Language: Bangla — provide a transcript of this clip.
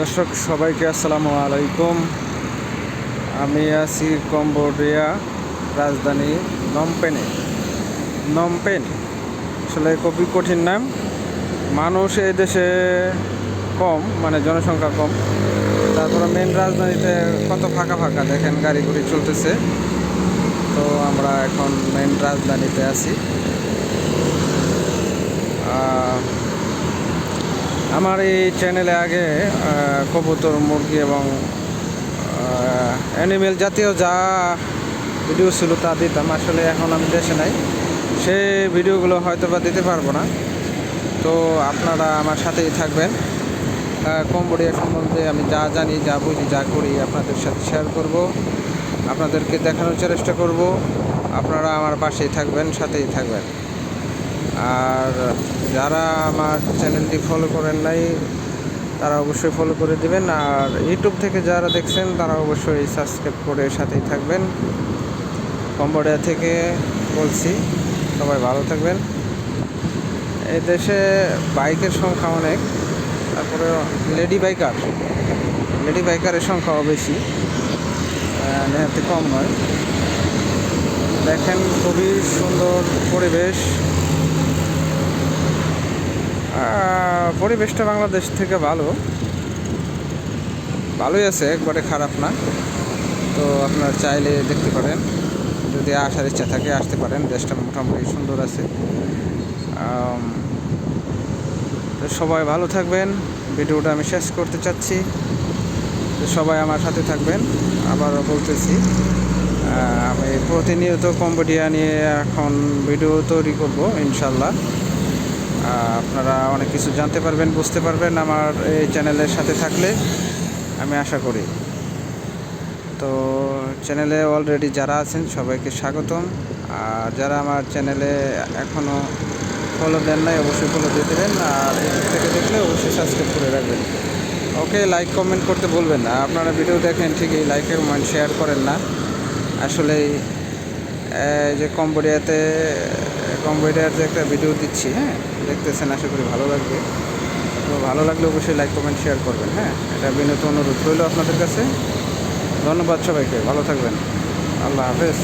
দর্শক, সবাইকে আসসালামু আলাইকুম। আমি আছি কম্বোডিয়া রাজধানী নমপেনে। নমপেন, আসলে খুবই কঠিন নাম। মানুষ এই দেশে কম মানে জনসংখ্যা কম। তারপরে মেন রাজধানীতে কত ফাঁকা ফাঁকা, দেখেন গাড়ি গুড়ি চলতেছে। তো আমরা এখন মেন রাজধানীতে আছি। আমার এই চ্যানেলে আগে কবুতর, মুরগি এবং অ্যানিমেল জাতীয় যা ভিডিও ছিল তা দিতাম। আসলে এখন আমি দেশে নাই। সে ভিডিওগুলো হয়তো বা দিতে পারব না। তো আপনারা আমার সাথেই থাকবেন। কম্বোডিয়া সম্বন্ধে আমি যা জানি, যা বুঝি, যা করি আপনাদের সাথে শেয়ার করব। আপনাদেরকে দেখানোর চেষ্টা করব। আপনারা আমার পাশেই থাকবেন, সাথেই থাকবেন। আর যারা আমার চ্যানেলটি ফলো করেন নাই, তারা অবশ্যই ফলো করে দিবেন। আর ইউটিউব থেকে যারা দেখছেন, তারা অবশ্যই সাবস্ক্রাইব করে সাথেই থাকবেন। কম্বোডিয়া থেকে বলছি, সবাই ভালো থাকবেন। এই দেশে বাইকের সংখ্যা অনেক, তারপরে লেডি বাইকার। লেডি বাইকারের সংখ্যাও বেশি নেহাতি কম নয়। দেখেন খুবই সুন্দর পরিবেশ। পরিবেশটা বাংলাদেশ থেকে ভালো। ভালোই আছে, একবারে খারাপ না। তো আপনারা চাইলে দেখতে পারেন। যদি আসার ইচ্ছা থাকে, আসতে পারেন। দেশটা মোটামুটি সুন্দর আছে। সবাই ভালো থাকবেন। ভিডিওটা আমি শেষ করতে চাচ্ছি। সবাই আমার সাথে থাকবেন। আবারও বলতেছি আমি প্রতিনিয়ত কম্বোডিয়া নিয়ে এখন ভিডিও তৈরি করব, ইনশাল্লাহ। আপনারা অনেক কিছু জানতে পারবেন, বুঝতে পারবেন আমার এই চ্যানেলের সাথে থাকলে, আমি আশা করি। তো চ্যানেলে অলরেডি যারা আছেন, সবাইকে স্বাগতম। আর যারা আমার চ্যানেলে এখনও ফলো দেন নাই, অবশ্যই ফলো দিয়ে দেবেন। আর ইউটিউব থেকে দেখলে অবশ্যই সাবস্ক্রাইব করে রাখবেন। ওকে লাইক কমেন্ট করতে বলবেন না। আপনারা ভিডিও দেখেন ঠিকই লাইক কমেন্ট শেয়ার করেন না। আসলে এই যে কম্বোডিয়াতে, কম্বোডিয়ার যে একটা ভিডিও দিচ্ছি হ্যাঁ দেখতেছেন, আশা করি ভালো লাগবে। তো ভালো লাগলে অবশ্যই লাইক কমেন্ট শেয়ার করবেন হ্যাঁ। এটা বিনীত অনুরোধ রইল আপনাদের কাছে। ধন্যবাদ সবাইকে, ভালো থাকবেন। আল্লাহ হাফেজ।